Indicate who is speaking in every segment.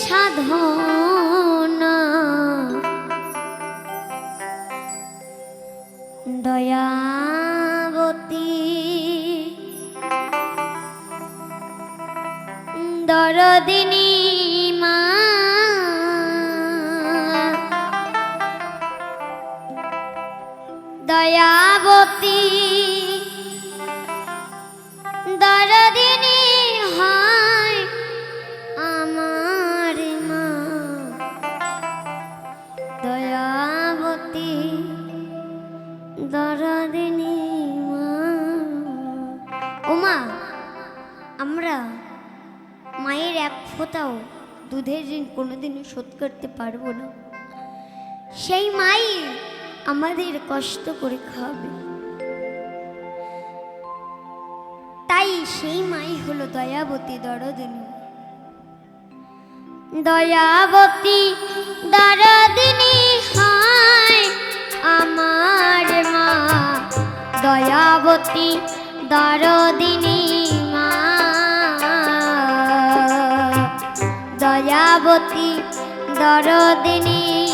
Speaker 1: সাধনা। দয়াবতী দরদিনী মা দয়াবতী দরদিনী ফোঁটাও দুধের ঋণ কোনোদিনও শোধ করতে পারব না। সেই মাই আমাদের কষ্ট করে খাবে। তাই সেই মাই হলো দয়াবতী দরদিনী। দয়াবতী দরদিনী হয় আমার মা। দয়াবতী দরদিনী দরদিনী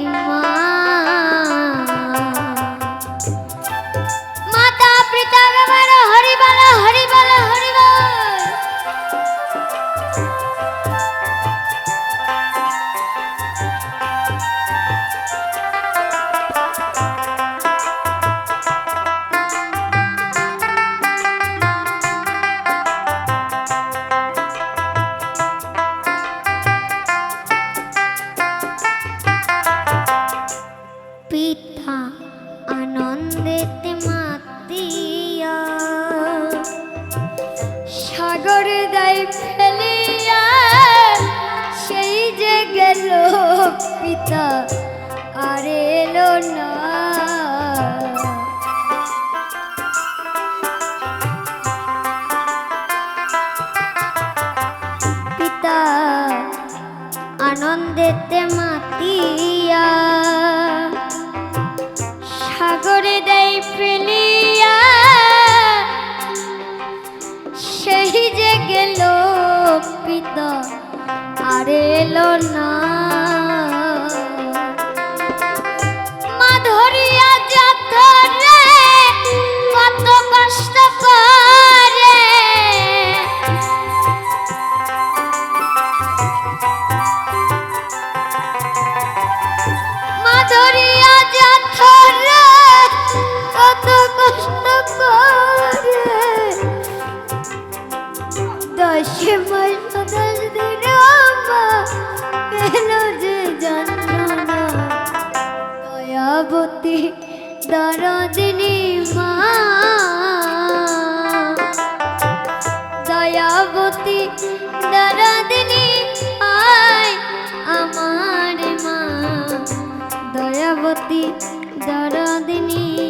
Speaker 1: আনন্দেতে মাতিয়া। সাগরে দেয় ফেলিয়া। সেই যে গেল পিতা আর এলো না। দরদিনী মা দয়াবতী দরদিনী আয় আমার মা। দয়াবতী দরদিনী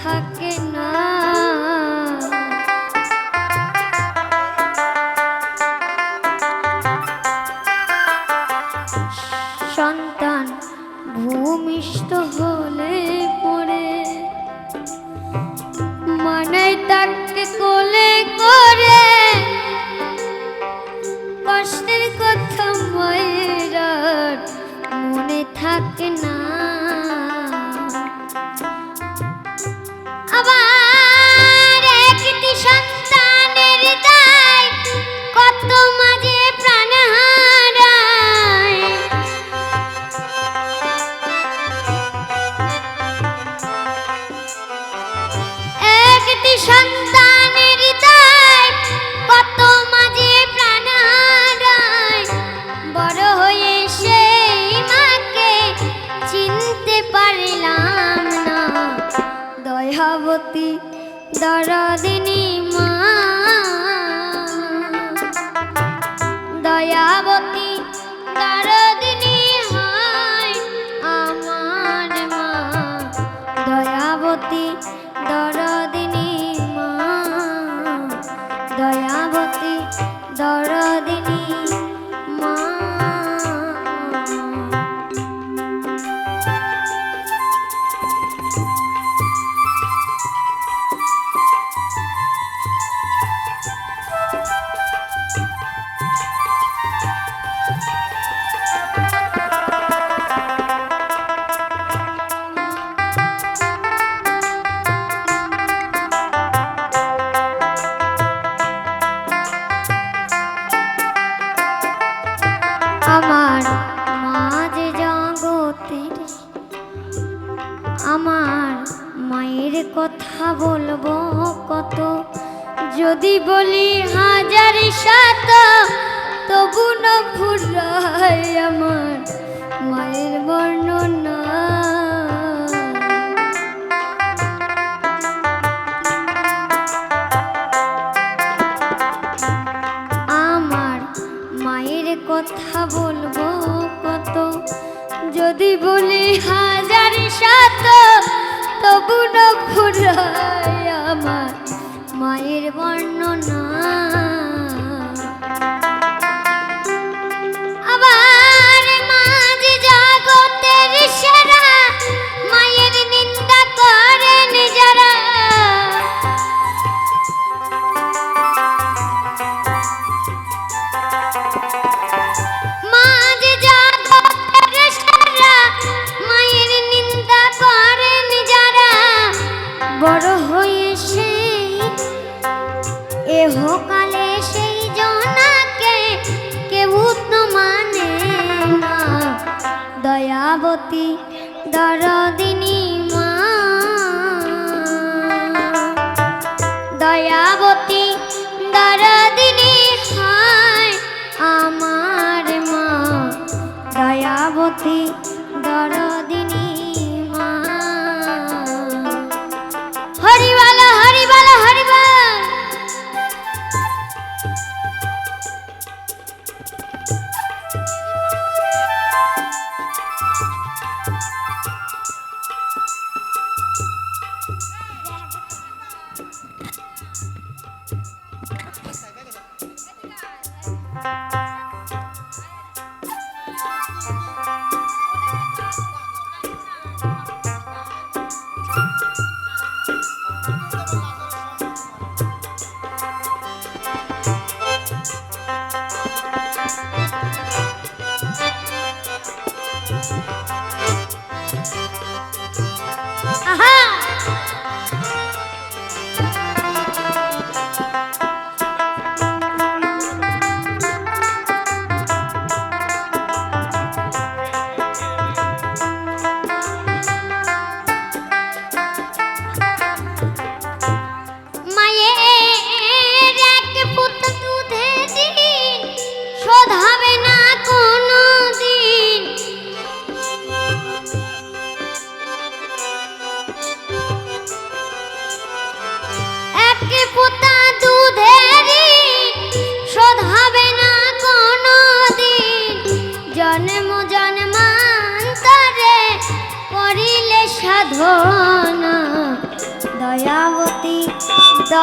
Speaker 1: থাকে দরদিনী কথা বলব কত? যদি বলি হাজার শত তবু না আমার। মায়ের বর্ণনা বর্ণনা। আবার মাঝ জগতের সেরা মায়ের নিন্দা করেন বড় এহকালে সেই জনাকে কেউ তো মানে দয়াবতী দরদিনী মা। দয়াবতী দরদিনী হয় আমার মা। দয়াবতী